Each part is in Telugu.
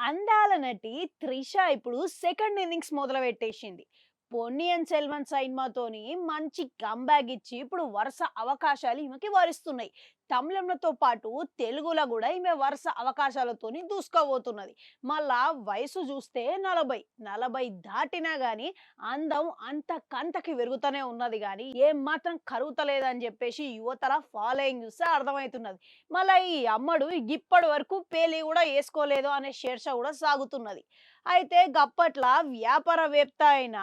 అందాల నటి త్రిష ఇప్పుడు సెకండ్ ఇన్నింగ్స్ మొదలు పెట్టేసింది పొన్నియన్ సెల్వన్ సైన్మాతోని మంచి కంబ్యాక్ ఇచ్చి ఇప్పుడు వరుస అవకాశాలు ఈమెకి వరిస్తున్నాయి. తమిళంతో పాటు తెలుగులో కూడా ఈమె వరుస అవకాశాలతోని దూసుకోబోతున్నది మళ్ళా వయసు చూస్తే నలభై నలభై దాటినా గాని అందం అంత కంతకి పెరుగుతూనే ఉన్నది కానీ ఏం మాత్రం కరుగుతలేదని చెప్పేసి యువతల ఫాలోయింగ్ చూస్తే అర్థమవుతున్నది. మళ్ళీ ఈ అమ్మడు ఇప్పటి వరకు పేలి కూడా వేసుకోలేదు అనే శీర్ష కూడా సాగుతున్నది. అయితే గప్పట్ల వ్యాపారవేత్త అయిన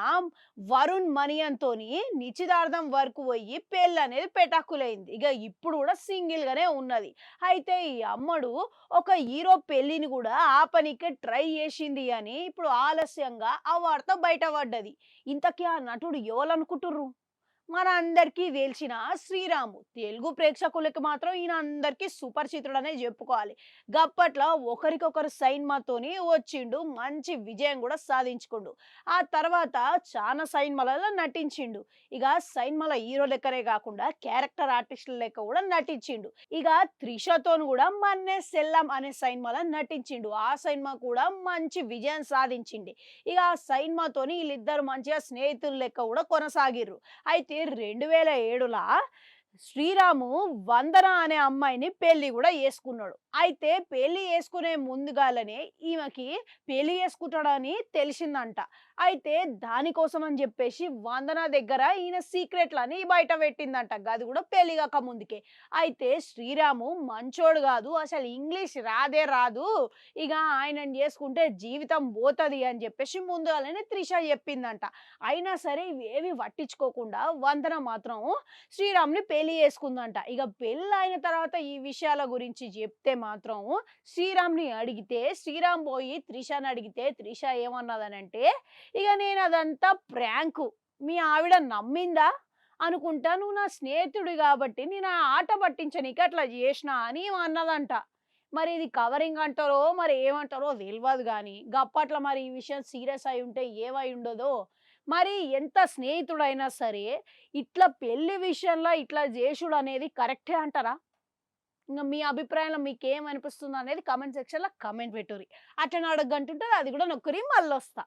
వరుణ్ మణియంతోని నిశ్చితార్థం వరకు పోయి పెళ్ళి అనేది పెటాకులైంది. ఇక ఇప్పుడు కూడా సింగిల్గానే ఉన్నది. అయితే ఈ అమ్మడు ఒక హీరో పెళ్ళిని కూడా ఆపనికే ట్రై చేసింది అని ఇప్పుడు ఆలస్యంగా ఆ వార్త బయటపడ్డది. ఇంతకీ ఆ నటుడు ఎవరనుకుంటుర్రు మన అందరికీ తెలిసిన శ్రీరాము. తెలుగు ప్రేక్షకులకి మాత్రం ఈయన అందరికీ సుపరిచితుడనే చెప్పుకోవాలి. గప్పట్లో ఒకరికొకరు సైన్మాతోని వచ్చిండు. మంచి విజయం కూడా సాధించుకుండు. ఆ తర్వాత చాలా సైన్మలలో నటించిండు. ఇక సైన్మల హీరో లెక్కనే కాకుండా క్యారెక్టర్ ఆర్టిస్టుల లెక్క కూడా నటించిండు. ఇక త్రిషతోను కూడా మన్నే సెల్లం అనే సైన్మల నటించిండు. ఆ సైన్మా కూడా మంచి విజయం సాధించింది. ఇక ఆ సైన్మాతోని వీళ్ళిద్దరు మంచిగా స్నేహితుల లెక్క కూడా కొనసాగిర్రు. అయితే రెండు వేల ఏడులా? శ్రీరాము వందన అనే అమ్మాయిని పెళ్ళి కూడా చేసుకున్నాడు. అయితే పెళ్ళి చేసుకునే ముందుగాలనే ఈమెకి పెళ్ళి చేసుకుంటాడని తెలిసిందంట. అయితే దానికోసం అని చెప్పేసి వందన దగ్గర ఈయన సీక్రెట్లని బయట పెట్టిందంట. గది కూడా పెళ్ళి కాక ముందుకే. అయితే శ్రీరాము మంచోడు కాదు అసలు ఇంగ్లీష్ రాదే రాదు. ఇక ఆయనని చేసుకుంటే జీవితం పోతుంది అని చెప్పేసి ముందుగాలనే త్రిష చెప్పిందంట. అయినా సరే ఇవేవి పట్టించుకోకుండా వందన మాత్రం శ్రీరామ్ని పెళ్ళి చేసుకుందంట. ఇక పెళ్ళి అయిన తర్వాత ఈ విషయాల గురించి చెప్తే మాత్రం శ్రీరామ్ని అడిగితే శ్రీరామ్ పోయి త్రిషని అడిగితే త్రిష ఏమన్నదనంటే ఇక నేను అదంతా ప్రాంకు. మీ ఆవిడ నమ్మిందా? అనుకుంటా నువ్వు నా స్నేహితుడు కాబట్టి నేను ఆ ఆట పట్టించనీకి అట్లా చేసిన అని అన్నదంట మరి ఇది కవరింగ్ అంటారో మరి ఏమంటారో తెలియదు కానీ గప్పట్లో మరి ఈ విషయం సీరియస్ అయి ఉంటే ఏమై ఉండదో మరి ఎంత స్నేహితుడైనా సరే ఇట్లా పెళ్ళి విషయంలో ఇట్లా చేసుడు అనేది కరెక్టే అంటారా? ఇంకా మీ అభిప్రాయంలో మీకు ఏమనిపిస్తుంది అనేది కామెంట్ సెక్షన్లో కమెంట్ పెట్టుర్రి. అట్లా అడగంటుంటే అది కూడా నొక్కరి మళ్ళీ వస్తా